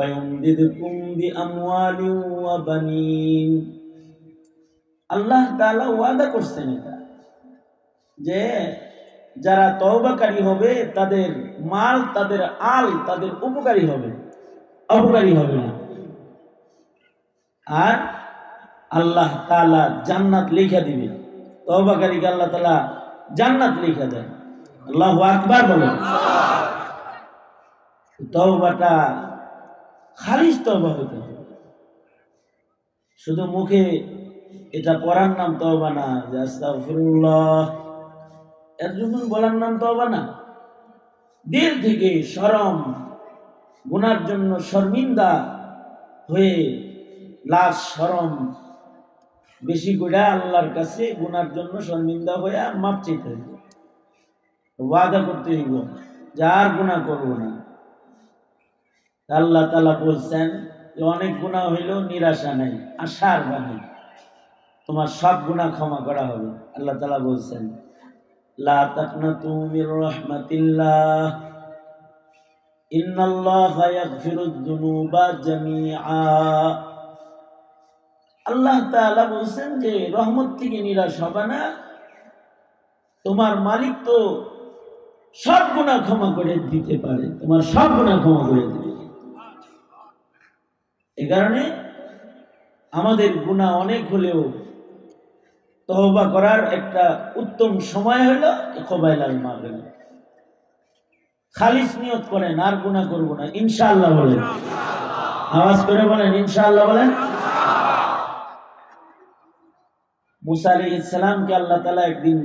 ويمددكم بأموال وبنين আল্লাহ তাআলা ওয়াদা করছেন এটা যে যারা তওবাকারী হবে তাদের মাল তাদের আল তাদের উপকারী হবে অপকারী হবে না আর আল্লাহ তাআলা জান্নাত লিখে দিবে তওবাকারীকে আল্লাহ তাআলা জান্নাত লিখে দেয় আল্লাহু আকবার বলো তওবাটা খালিস তওবা হইতে হবে। শুধু মুখে এটা পড়ার নাম তওবা না, যে আস্তাগফিরুল্লাহ, এর জন্য বলার নাম তওবা না। দিল থেকে শরম গুনার জন্য শর্মিন্দা হয়ে লাশ শরম বেশি করে আল্লাহর কাছে গুনার জন্য শর্মিন্দা হয়ে মাপ চাইতে হইব। ওয়াদা করতে হইব, যে আর গুণা করব না। আল্লাহ তালা বলছেন যে, অনেক গুণা হইলেও নিরাশা নাই, আশার বাণী। তোমার সব গুণা ক্ষমা করা হবে। আল্লাহ তালা বলছেন আল্লাহ বলছেন যে থেকে নিরাশ হবে না। তোমার মালিক তো সব গুণা ক্ষমা করে দিতে পারে। তোমার সব গুণা ক্ষমা করে দিবে। এ কারণে আমাদের গুণা অনেক হলেও তহবা করার একটা উত্তম সময় হলো খোবাইলাল মাগরিব। খালিস নিয়ত করেন, আর গুণা করব না। ইনশাআল্লাহ বলেন। আওয়াজ করে বলেন, ইনশাআল্লাহ বলেন। মুসা আলী ইসলামকে আল্লাহ তালা একদিন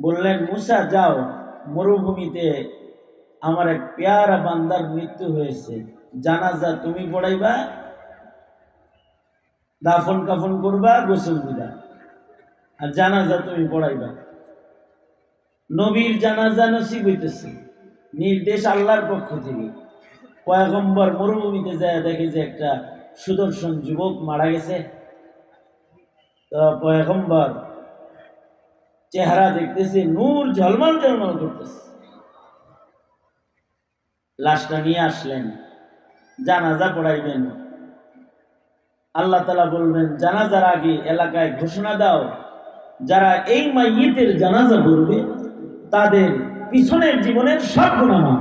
বললেন, মুসা, যাও। মরুভূমিতে আমার এক পেয়ারা বান্দার মৃত্যু হয়েছে। জানাজা তুমি পড়াইবা দাফন কাফন করবা, গোসল দিবা। আর জানাজা তুমি পড়াইবা। নবীর জানাজা নসিব হইতেছে। নির্দেশ আল্লাহর পক্ষ থেকে। পয়গম্বর মরুভূমিতে যায়, দেখে যে একটা সুদর্শন যুবক মারা গেছে। তো পয়গম্বর চেহারা দেখতেছে, নূর ঝলমল ঝলমল করতেছে। লাশটা নিয়ে আসলেন। জানাজা পড়াইবেন। আল্লাহ তালা বলবেন, জানাজার আগে এলাকায় ঘোষণা দাও, যারা এই মাইয়েতের জানাজা করবে তাদের পিছনের জীবনের সব গুণামা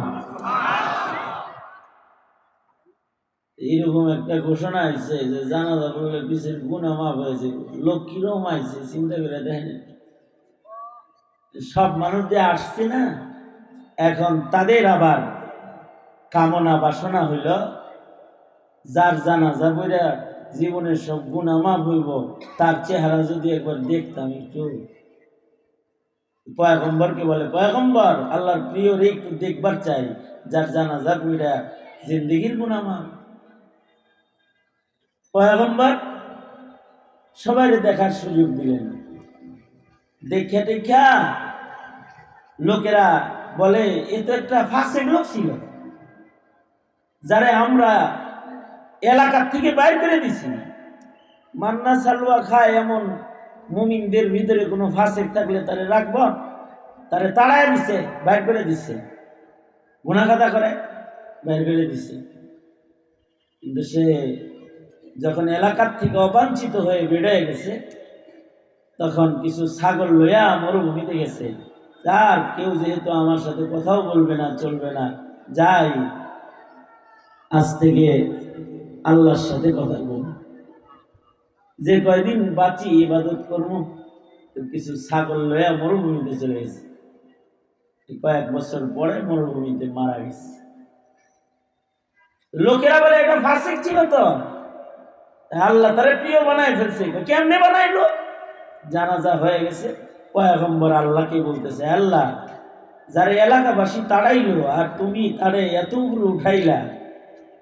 এইরকম একটা ঘোষণা আইছে যে জানাজা পড়লে পিছের গুণা মাফ হয়েছে। লোক কীরকম আইছে, চিন্তা করে দেখেন। সব মানুষ যে আসছে না, এখন তাদের আবার কামনা বাসনা হইল, যার জানাজা বইরা জীবনের সব গুণা মাফ হইব, তার চেহারা যদি একবার দেখতাম একটু। পয়গম্বরকে বলে, পয়গম্বর, আল্লাহর প্রিয় রে একটু দেখবার চাই, যার জানাজা বইরা জিন্দিগির গুণা মাফ পয়গম্বর সবাই দেখার সুযোগ দিলেন। দেখে দেখা লোকেরা বলে, এ তো একটা ফাঁসের লোক ছিল, যারা আমরা এলাকার থেকে বাইর করে দিছি। মান্না সালুয়া খায় এমন মুমিনদের ভিতরে কোনো ফাঁসেক থাকলে তারে রাখব, তারে তাড়ায় দিছে, বাইর করে দিছে। গুণাগাদা করে, বাইর করে দিছে। কিন্তু সে যখন এলাকার থেকে অবাঞ্ছিত হয়ে বেড়ে গেছে, তখন কিছু ছাগল লইয়া মরুভূমিতে গেছে। তার কেউ যেহেতু আমার সাথে কথাও বলবে না, চলবে না, যাই। আজ থেকে আল্লাহর সাথে কথা বলব। যে কয়দিন বাঁচি, ইবাদত করব, কিছু ছাগল লইয়া মরুভূমিতে চলে গেছে। কয়েক বছর পরে মরুভূমিতে মারা গেছে। লোকেরা বলে, এটা ফাঁসিক ছিল তো। আল্লাহ তারে প্রিয় বানায় ফেলছে। কেমনে বানাইলো? জানাজা হয়ে গেছে। পয়গম্বর আল্লাহকে বলতেছে, আল্লাহ, যারা এলাকাবাসী তাড়াইলো, আর তুমি তারে এত উপরে উঠাইলা,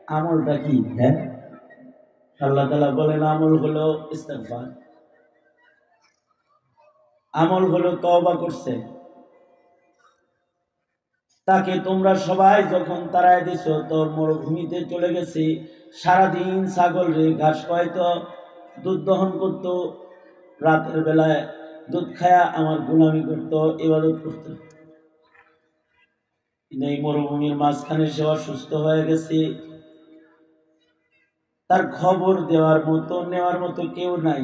আমলটা কি হ্যাঁ? আল্লাহ তালা বলেন, আমল হলো ইস্তেফার আমল হলো তবা করছে। তাকে তোমরা সবাই যখন তারাই দিছ তো মরুভূমিতে চলে গেছি, সারাদিন ছাগল রে, ঘাস খাইতো দুধ দহন করতো, রাতের বেলায় দুধ খায়া আমার গুলামি করতো, ইবাদত করতো। এই মরুভূমির মাঝখানে সে অসুস্থ হয়ে গেছে। তার খবর দেওয়ার মতো, নেওয়ার মতো কেউ নাই।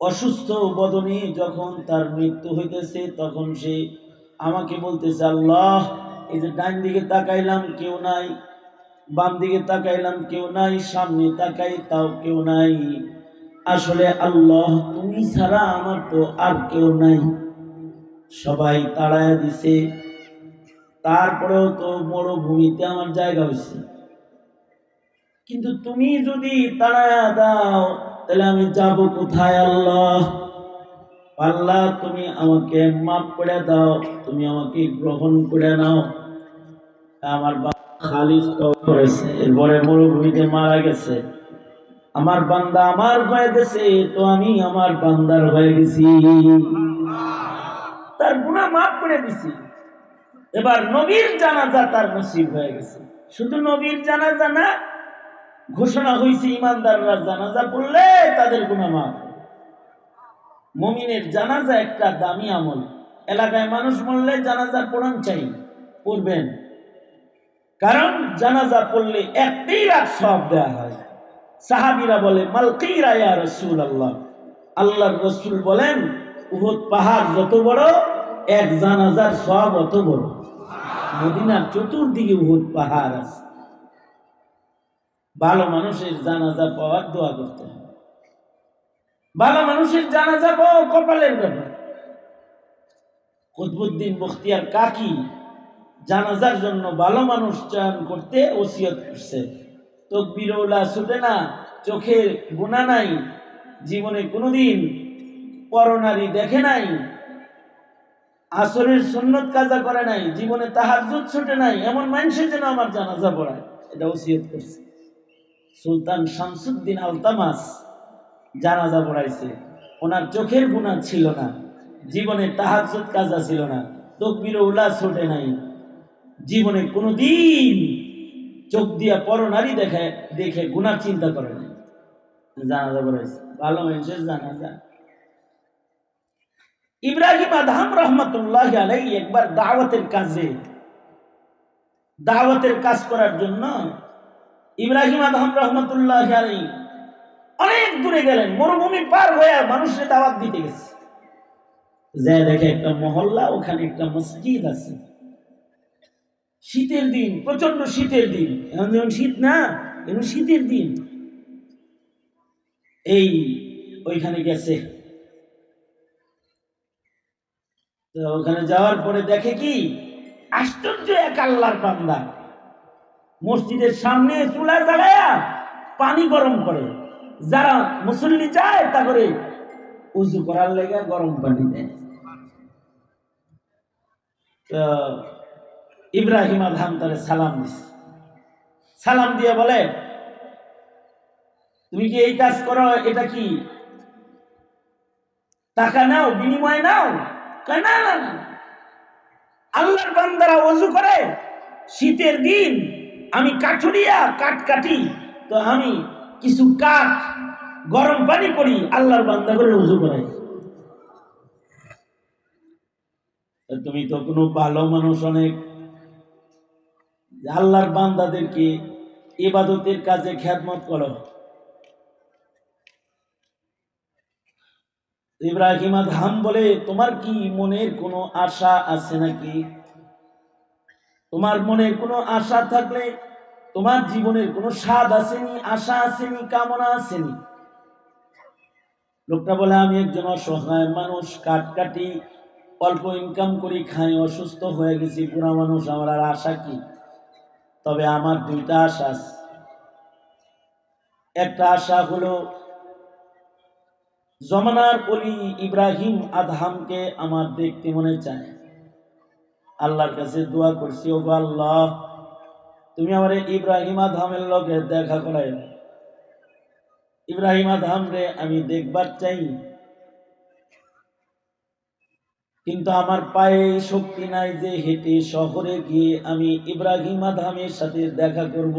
অসুস্থ বদনে যখন তার মৃত্যু হইতেছে, তখন সে আমাকে বলতেছে, আল্লাহ, এই যে ডান দিকে তাকাইলাম, কেউ নাই। বাম দিকে তাকাইলাম, কেউ নাই। সামনে তাকাই, তাও কেউ নাই। আসলে আল্লাহ, তুমি ছাড়া আমার তো আর কেউ নাই। সবাই তাড়ায় দিছে। তারপরেও তো মরুভূমিতে আমার জায়গা হয়েছে কিন্তু তুমি যদি তাড়ায়া দাও, তাহলে আমি যাব কোথায় আল্লাহ? আল্লাহ, তুমি আমাকে মাফ করে দাও, তুমি আমাকে গ্রহণ করে নাও। আমার তওবা করেছে, এরপরে মরুভূমিতে মারা গেছে। আমার বান্দা আমার হয়ে গেছে, তো আমি আমার বান্দার হয়ে গেছি। তার গুণা মাফ করে দিছি। এবার নবীর জানাজা তার নসিব হয়ে গেছে। শুধু নবীর জানাজা না ঘোষণা হয়েছে ইমানদাররা জানাজা পড়লে তাদের গুণা মাফ মমিনের জানাজা একটা দামি আমল। এলাকায় মানুষ মরলে জানাজা পড়ান চাই, পড়বেন। কারণ জানাজা পড়লে একটাই রাত সব দেওয়া হয়। সাহাবিরা বলে মালকিরা ইয়া রসুল আল্লাহ আল্লাহর রসুল বলেন, উহুদ পাহাড় যত বড়, এক জানাজার সব অত বড়। মদিনার চতুর্দিকে উহুদ পাহাড় আছে। ভালো মানুষের জানাজা পাওয়ার দোয়া করতে হবে ভালো মানুষের জানাজা পাওয়া কপালের ব্যাপার। কুতবুদ্দিন বখতিয়ার কাকি জানাজার জন্য ভালো মানুষ চয়ন করতে ওসিয়ত করছে। তকবিরওলা ছুটে না চোখে গুণা নাই, জীবনে কোনোদিন পরনারী দেখে নাই, আসরের সুন্নত কাজা করে নাই, জীবনে তাহার ছুটে নাই, এমন মানুষের যেন আমার জানাজা পড়ায়, এটা ওসিয়ত করছে। সুলতান শামসুদ্দিন আলতামাস জানাজা পড়াইছে। ওনার চোখের গুণা ছিল না, জীবনে তাহাজ্জুদ কাজা ছিল না তকবির উল্লাহ ছোটে নাই। জীবনে কোনোদিন চোখ দিয়া পরনারী দেখে দেখে গুনার চিন্তা করে নাই। জানাজা পড়াইছে। ভালো মানুষের জানাজা। ইব্রাহিম আদহাম রহমতুল্লাহ আলাই একবার দাওয়াতের কাজে, দাওয়াতের কাজ করার জন্য ইব্রাহিম আদহাম রহমতুল্লাহ আলাই অনেক দূরে গেলেন, মরুভূমি পার হয়ে মানুষের দাওয়াত দিতে গেছে। যে দেখে একটা মহল্লা, ওখানে একটা মসজিদ আছে। শীতের দিন প্রচণ্ড শীতের দিন। এখন যেমন শীত না এখন শীতের দিন। এই ওইখানে গেছে। তো ওখানে যাওয়ার পরে দেখে কি? আশ্চর্য এক আল্লাহর বান্দা। মসজিদের সামনে চুলা জ্বালায়া পানি গরম করে। যারা মুসল্লি যায় তা করে উজু করার লেগে গরম পানি দেয়। ইব্রাহিম আধাম তারে সালাম দিছে। সালাম দিয়ে বলে, তুমি কি এই কাজ করো? এটা কি? টাকা নাও, বিনিময় নাও? না আল্লাহর বান্দারা অজু করে শীতের দিন আমি কাঠুরিয়া কাঠ কাটি, তো আমি কিছু কাঠ গরম পানি করি, আল্লাহর বান্দা করে উজু করাই। তুমি তো কোনো ভালো মানুষ অনেক। আল্লাহর বান্দাদেরকে ইবাদতের কাজে খ্যাতমত করো। ইব্রাহিম ধাম বলে, তোমার কি মনের কোনো আশা আছে নাকি? তোমার মনে কোনো আশা থাকলে, তোমার জীবনের কোনো স্বাদ আসেনি, আশা আসেনি, কামনা আসেনি। লোকটা বলে, আমি একজন অসহায় মানুষ কাট কাটি, অল্প ইনকাম করি, খাই, অসুস্থ হয়ে গেছি পুরা মানুষ, আমার আর আশা কি? তবে আমার দুইটা আশা আছে। একটা আশা হলো, জমানার অলি ইব্রাহিম আদহামকে আমার দেখতে মনে চায়। আল্লাহর কাছে দোয়া করছি, ও আল্লাহ, তুমি আমার ইব্রাহিম আদহামের লগে দেখা করাই ইব্রাহিম আদহাম রে, আমি দেখবার চাই। কিন্তু আমার পায়ে শক্তি নাই যে হেঁটে শহরে গিয়ে আমি ইব্রাহিম আদহামের সাথে দেখা করব।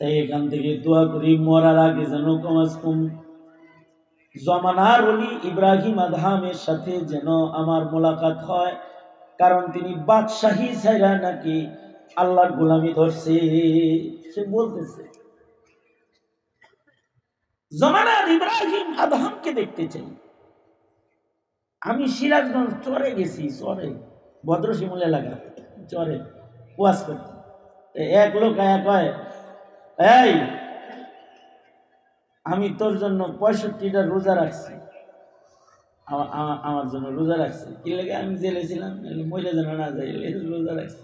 তাই এখান থেকে দোয়া করি, মরার আগে যেন কমাস কম জমানার অলি ইব্রাহিম আদহামের সাথে যেন আমার মোলাকাত হয়। কারণ তিনি বাদশাহী ছাইরা নাকি আল্লাহর গোলামি ধরছে। সে বলতেছে, জমানার ইব্রাহিম আদহামকে দেখতে চাই। আমি সিরাজগঞ্জ চরে গেছি, চরে। ভদ্রশিমুল এলাকা চরে। ওয়াজ করতে এক লোক আয়া কয়, এই, আমি তোর জন্য পঁয়ষট্টিটা রোজা রাখছি। আমার জন্য রোজা রাখছে। কি লাগে আমি জেলে ছিলাম মহিলা যেন না যাই রোজা রাখছে।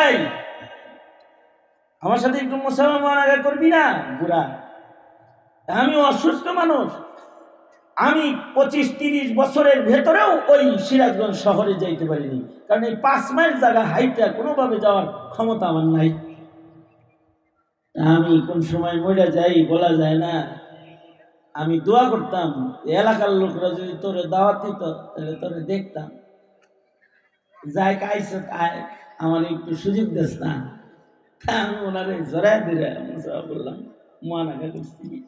এই! আমার সাথে একটু মুসলমান আগে করবি না, বুড়া? আমি অসুস্থ মানুষ। আমি পঁচিশ, তিরিশ বছরের ভেতরেও ওই সিরাজগঞ্জ শহরে যাইতে পারিনি। কারণ এই পাঁচ মাইল জায়গা হাইটটা কোনোভাবে যাওয়ার ক্ষমতা আমার নাই। আমি কোন সময় মরে যাই বলা যায় না। আমি দোয়া করতাম, এলাকার লোকরা যদি তোরে দাওয়াত দিত, তাহলে তোরে দেখতাম। যাই কাইস আয়। আমার একটু সুযোগ দিস না। তা আমি ওনারে জড়াই দিলে বললাম করছি।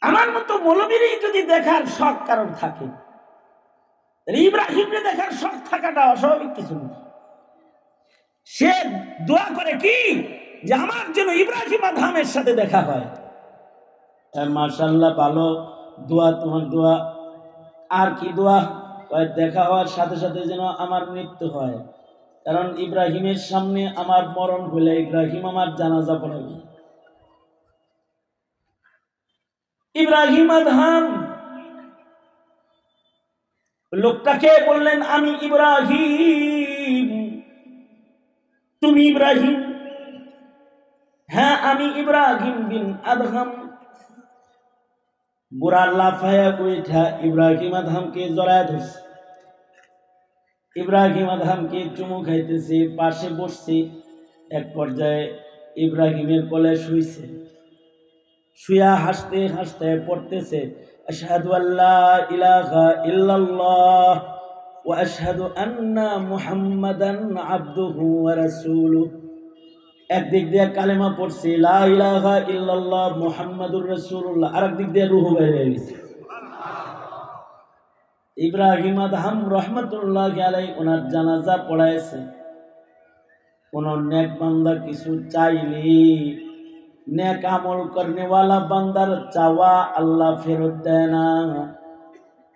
আমার মতো মৌলবীরই যদি দেখার শখ কারণ থাকে, তাহলে ইব্রাহিমকে দেখার শখ থাকাটা অস্বাভাবিক কিছু না। সে দোয়া করে কি? যে আমার জন্য ইব্রাহিম আধামের সাথে দেখা হয়। মার্শাল্লাহ ভালো। দোয়া, তোমার দোয়া। আর কি দোয়া? দেখা হওয়ার সাথে সাথে যেন আমার মৃত্যু হয়। কারণ ইব্রাহিমের সামনে আমার মরণ হলে ইব্রাহিম আমার জানাজা পড়াবে। ইব্রাহিম আধাম লোকটাকে বললেন, আমি ইব্রাহিম। তুমি ইব্রাহিম? হ্যাঁ আমি ইব্রাহিম বিন আদহাম। বুড়া লাফায়া উঠা ইব্রাহিম আদহামকে জড়ায় ধরছে। ইব্রাহিম আদহামকে চুমু খাইতেছে, পাশে বসছে। এক পর্যায়ে ইব্রাহিমের কোলে শুইছে। শুয়া হাসতে হাসতে পড়তেছে, আশহাদু আল্লাহ ইলাহা ইল্লাল্লাহ ওয়া আশহাদু আন্না মুহাম্মাদান আবদুহু ওয়া রাসূলুহু। একদিক দিয়ে কালেমা পড়ছে, লা ইলাহা ইল্লাল্লাহ মুহাম্মাদুর রাসূলুল্লাহ আরেক দিক দিয়ে রূহ হয়ে গেছে। ইব্রাহিম আদহাম রহমতুল্লাহ আলাই ওনার জানাজা পড়াইছে। কোন নেক বান্দা কিছু চাইলে, নেক আমল করনেওয়ালা বান্দার চাওয়া আল্লাহ ফেরত দেয় না।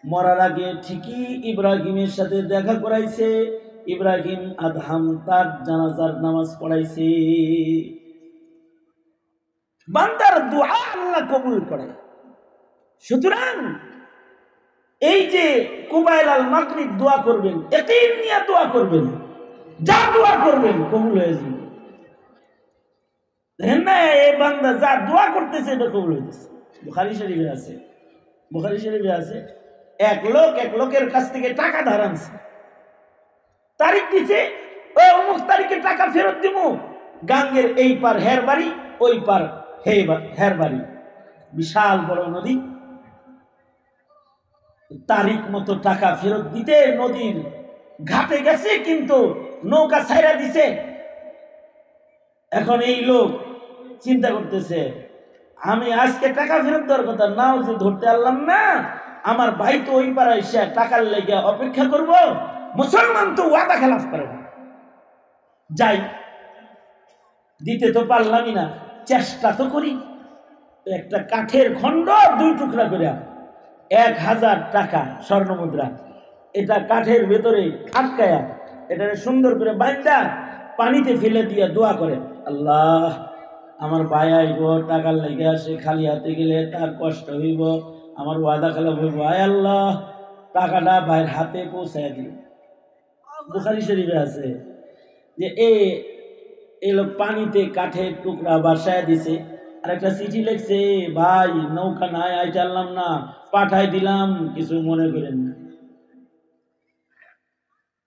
মরার আগে ঠিকই ইব্রাহিমের সাথে দেখা করাইছে ইব্রাহিম আদহাম তার জানাজার নামাজ পড়াইছে। বান্দার দোয়া আল্লাহ কবুল করে। সুতরাং এই যে কুবাইল আল মাকরিব দোয়া করবেন এতেই নিয়ে দোয়া করবেন, যা দোয়া করবেন, কবুল হয়ে যাবে। দেখেন না বান্দা যা দোয়া করতেছে, এটা কবুল হইতেছে। বুখারি শরীফে আছে, বুখারি শরীফে আছে, এক লোক এক লোকের কাছ থেকে টাকা ধার আনছে। তারিখ দিছে ওই অমুক তারিখে টাকা ফেরত দিব গাঙ্গের এই পার হের বাড়ি ওই পার হে হের বাড়ি বিশাল বড় নদী। তারিখ মতো টাকা ফেরত দিতে নদীর ঘাটে গেছে, কিন্তু নৌকা ছাইরা দিছে। এখন এই লোক চিন্তা করতেছে, আমি আজকে টাকা ফেরত দেওয়ার কথা, নাও যে ধরতে পারলাম না, আমার ভাই তো ওই পাড়া এসে টাকার লেগে অপেক্ষা করব। মুসলমান তো ওয়াদা খেলাফ করে না। যাই, দিতে তো পারলামই না, চেষ্টা তো করি। একটা কাঠের খণ্ড দুই টুকরা করে এক হাজার টাকা স্বর্ণমুদ্রা। এটা কাঠের ভেতরে আটকায়া এটা সুন্দর করে বাইন্দা, পানিতে ফেলে দিয়ে দোয়া করে। আল্লাহ, আমার ভাই আইব, টাকার লেগে আসে খালি হাতে গেলে তার কষ্ট হইব, আমার ওয়াদা খেলা হইব। আয় আল্লাহ, টাকাটা ভাইয়ের হাতে পৌঁছায় দিল বুখারি শরীফে আছে যে এ এই লোক পানিতে কাঠের টুকরা বাসায় দিছে আর একটা চিঠি লিখছে, ভাই নৌকা নাই আই চাললাম না পাঠাই দিলাম, কিছু মনে করেন না।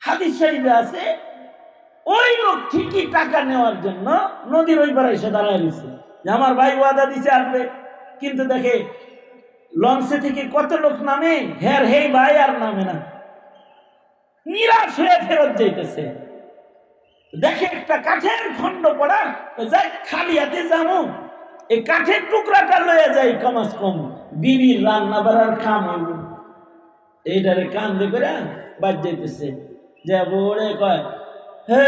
হাদিস শরীফে আছে, ওই লোক ঠিকই টাকা নেওয়ার জন্য নদীর ওই পারে এসে দাঁড়ায় দিছে যে আমার ভাই ওয়াদা দিছে আসবে, কিন্তু দেখে লঞ্চে থেকে কত লোক নামে, হের হে ভাই আর নামে না। নিরাশ হয়ে ফেরত যাইতেছে। দেখে একটা কাঠের খণ্ড পড়া যাই, খালি হাতে যাব এই কাঠের টুকরাটা লয়ে যাই কমাস কম। বিবির রান্না বাড়ার খাম হইব এইটারে কান্দে করে বাদ যাইতেছে। যে বউরে কয় হে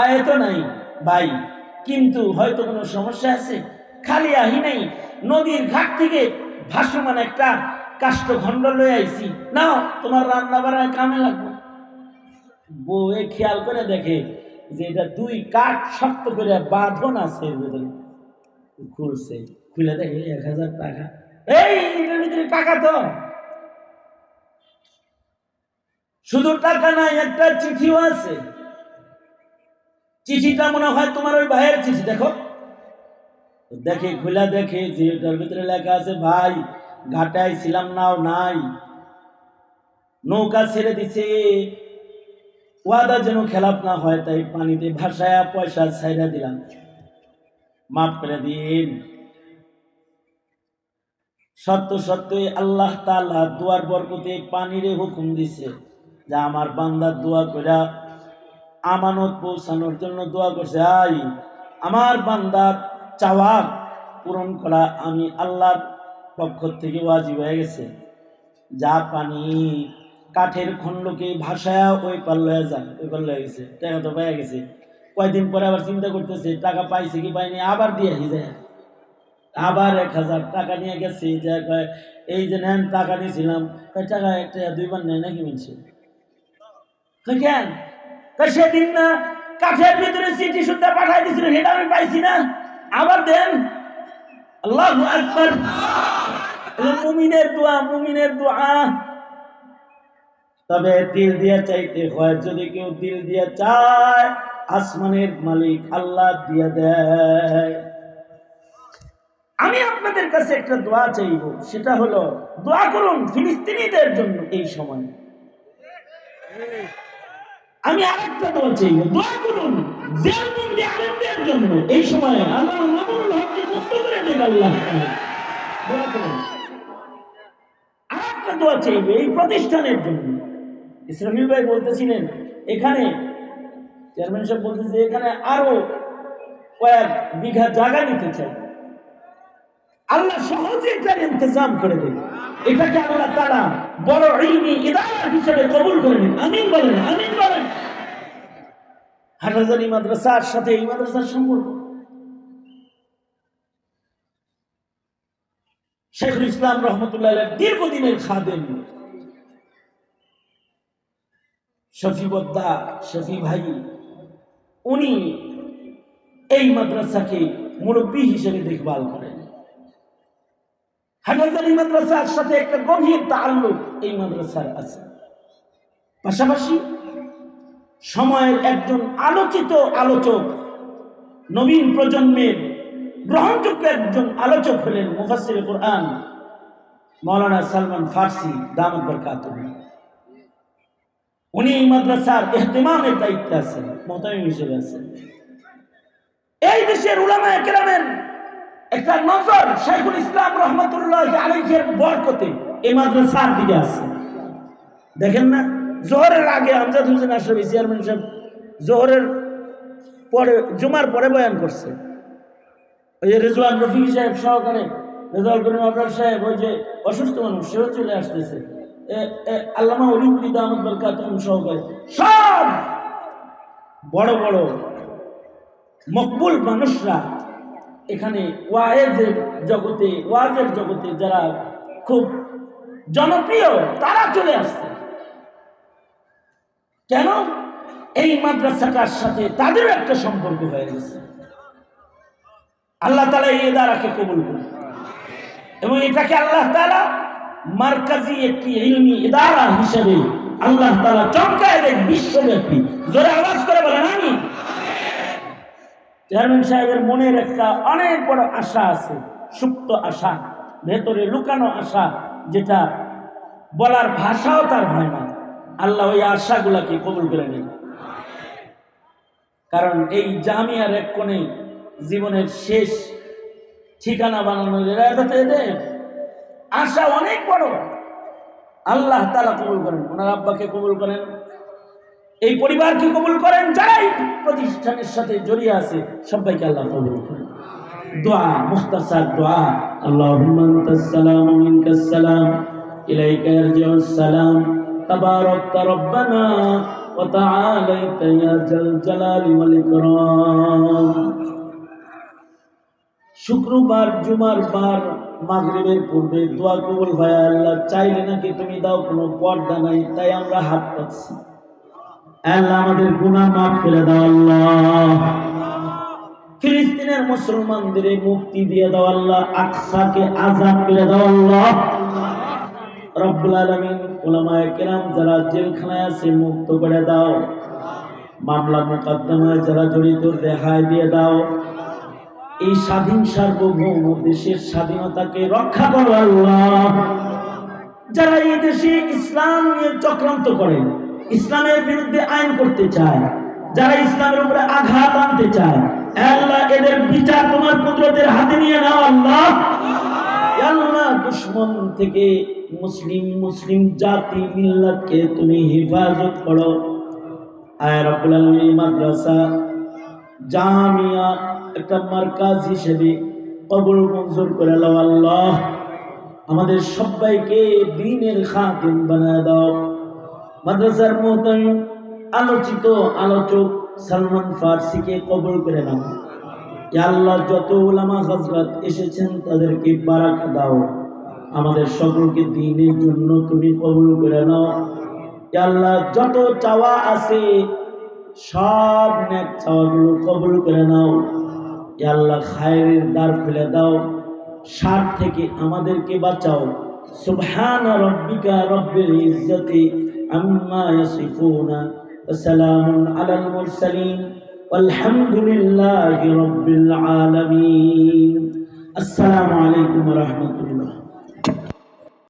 আয় তো নাই ভাই, কিন্তু হয়তো কোনো সমস্যা আছে। খালি আহি নাই। নদীর ঘাট থেকে ভাসমান একটা কাষ্ঠখণ্ড লয়ে আইছি নাও তোমার রান্না বাড়ায় কামে লাগবে। বউয়ে খেয়াল করে দেখে যে এটা দুই কাঠ শক্ত করে বাঁধন আছে ভিতরে। খুলছে খুলে দেখে এক হাজার টাকা। এই এটার ভিতরে টাকা তো। শুধু টাকা নাই, একটা চিঠিও আছে। চিঠিটা মনে হয় তোমার ওই ভাইয়ের চিঠি, দেখো। দেখে, খুলে দেখে যে ওটার ভিতরে লেখা আছে, ভাই ঘাটায় ছিলাম নাও নাই। নৌকা ছেড়ে দিছে। ওয়াদা যেন খেলাপ না হয়, তাই পানিতে ভাসায়া পয়সা ছাইরা দিলাম। মাফ করে দিন। সত্য সত্যই আল্লাহ তাআলা দুয়ার বরকতে পানিরে হুকুম দিছে, যে আমার বান্দার দোয়া কইরা আমানত পৌঁছানোর জন্য দোয়া করছে। আই, আমার বান্দার চাওয়া পূরণ করা আমি আল্লাহর পক্ষ থেকে ওয়াজিব হয়ে গেছে। যা পানি কাঠের খণ্ডকে ভাসায়া ওই পার লয়ে যান ওই পার লয়ে গেছে টাকা তো পেয়ে গেছে। কয়দিন পরে আবার চিন্তা করতেছে টাকা পাইছে কি পাইনি আবার দিয়ে যায়। আবার এক হাজার টাকা নিয়ে গেছে যে কয়, এই যে নেন টাকা নিয়েছিলাম। টাকা একটা দুইবার নেয় নাকি মিলছে সেদিন না কাঠের ভিতরে চিঠি সুদ্ধা পাঠাই দিয়েছিল সেটা আমি পাইছি না। আবার দেন। আল্লাহ মুমিনের দোয়া মুমিনের দোয়া। তবে দিল দিয়ে চাইতে হয়, যদি কেউ দিল দিয়ে চায়, আসমানের মালিক আল্লাহ দিয়ে দেয়। আমি আপনাদের কাছে একটা দোয়া চাইব, সেটা হলো, দোয়া করুন ফিলিস্তিনিদের জন্য এই সময়। আমি আরেকটা দোয়া চাইব, দোয়া করুন জেলবন্দি আলেমদের জন্য এই সময়। আল্লাহ এই প্রতিষ্ঠানের জন্য। ইসরাফিল ভাই বলতেছিলেন, এখানে চেয়ারম্যান সাহেব বলতেছে, এখানে আরও কয়েক বিঘা জায়গা নিতে চাই। আল্লাহ সহজে এটার ইন্তজাম করে দেন। এটাকে আল্লাহ তারা বড় ইলমি ইদারা হিসেবে কবুল করে নিন। আমিন বলেন আমিন বলেন। হাটাজারি মাদ্রাসার সাথে এই মাদ্রাসার সম্পর্ক। শেখুল ইসলাম রহমতুল্লাহ দীর্ঘদিনের খাদেম। শফিবদ্দা শফি ভাই, উনি এই মাদ্রাসাকে মুরব্বী হিসেবে দেখভাল করেন। হাটাজারি মাদ্রাসার সাথে একটা গভীর তাল্লুক এই মাদ্রাসার আছে। পাশাপাশি সময়ের একজন আলোচিত আলোচক নবীন প্রজন্মের গ্রহণযোগ্য একজন আলোচক হলেন মুফাসির কোরআন মৌলানা সালমান ফার্সি দামদ বরকাতুহ উনি এই মাদ্রাসার এহতেমামের দায়িত্বে আছেন মতামিম হিসেবে আছেন। এই দেশের উলামা কেরামের একটা নজর শাইখুল ইসলাম রহমতুল্লাহ আলহের বরকতে এই মাদ্রাসার দিকে আছে। দেখেন না, জোহরের আগে আমজাদ হোসেন আশরফি চেয়ারম্যান সাহেব জোহরের পরে, জুমার পরে বয়ান করছে। ওই যে রেজওয়ান রফিক সাহেব সহকারে রেজাউল করিম আবরার সাহেব, ওই যে অসুস্থ মানুষ, সেও চলে আসতেছে। আল্লামা অলিমুদ্দিন আহমদ বরকাত সহকারে সব বড় বড় মকবুল মানুষরা এখানে ওয়াজের জগতে ওয়াজের জগতে যারা খুব জনপ্রিয়, তারা চলে আসছে। কেন? এই মাদ্রাসাটার সাথে তাদেরও একটা সম্পর্ক হয়ে গেছে। আল্লাহ তালা এই এদারাকে কবুল করুন। এবং এটাকে আল্লাহ তালা মার্কাজি একটি ইলমি ইদারা হিসেবে আল্লাহ তালা চমকায় দেন বিশ্বব্যাপী। জোরে আওয়াজ করে বলেন আমি চেয়ারম্যান সাহেবের মনের একটা অনেক বড় আশা আছে, সুপ্ত আশা, ভেতরে লুকানো আশা, যেটা বলার ভাষাও তার হয় না। আল্লাহ ওই আশাগুলাকে কবুল করে নেন। কারণ এই জামিয়ার এক কোণে জীবনের শেষ ঠিকানা বানানোর এরাদাতে এদের আশা অনেক বড় আল্লাহ তালা কবুল করেন ওনার আব্বাকে কবুল করেন এই পরিবারকে কবুল করেন যারাই প্রতিষ্ঠানের সাথে জড়িয়ে আছে সবাইকে আল্লাহ কবুল করেন দোয়া মুখতাসার দোয়া আল্লাহুম্মা আনতাস সালাম ওয়া মিনকাস সালাম ইলাইকা ইয়ারজিউস সালাম তাবারাকতা রব্বানা وتعاليت يا ذا الجلال والإكرام শুক্রবার, জুমার বার, মাগরিবের পূর্বে দোয়া কবুল হয়, আল্লাহ চাইলে নাকি তুমি দাও, কোনো পর্দা নাই, তাই আমরা হাত পাচ্ছি আল্লাহ আমাদের গুনাহ মাফ করে দাও, আল্লাহ। ফিলিস্তিনের মুসলমানদের মুক্তি দিয়ে দাও, আল্লাহ। আকসাকে আজাদ করে দাও, আল্লাহ। রব্বুল আলামিন ওলামায়ে কেরাম যারা জেলখানায় আছে, মুক্ত করে দাও। মামলা মোকদ্দমায় যারা জড়িত, রেহাই দিয়ে দাও। এই স্বাধীন সার্বভৌম দেশের স্বাধীনতাকে রক্ষা করো আল্লাহ। যারা এই দেশে ইসলাম নিয়ে চক্রান্ত করে, ইসলামের বিরুদ্ধে আইন করতে চায়, যারা ইসলামের উপরে আঘাত আনতে চায়, আল্লাহ এদের বিচার তোমার কুদরতের হাতে নিয়ে নাও আল্লাহ। আল্লাহ, দুশ্মন থেকে মুসলিম মুসলিম জাতি, মিল্লাতকে তুমি হেফাজত করো। আয় রব্বুল আলামিন মাদ্রাসা জামিয়া একটা মার্কাজ হিসেবে কবুল মঞ্জুর করে নাও আল্লাহ। আমাদের সবাইকে দিনের খাতিম বানায় দাও। মাদ্রাসার মোহতামিম আলোচিত আলোচক সালমান ফার্সিকে কবল করে নাও। আল্লাহ, যত উলামা হজরত এসেছেন তাদেরকে বারাক দাও। আমাদের সকলকে দিনের জন্য তুমি কবল করে নাও। আল্লাহ, যত চাওয়া আছে সব ন্যাক চাওয়াগুলো কবল করে নাও। আল্লাহ খায়ের দ্বার ফেলে দাও। সার থেকে আমাদেরকে বাঁচাও। সুবহান রব্বিকা রব্বের ইজ্জতে আলহামদুলিল্লাহ ইয়াসিফুনা সালামুন রব্বিল আসসালামু আলাইকুম রহমতুল্লাহ।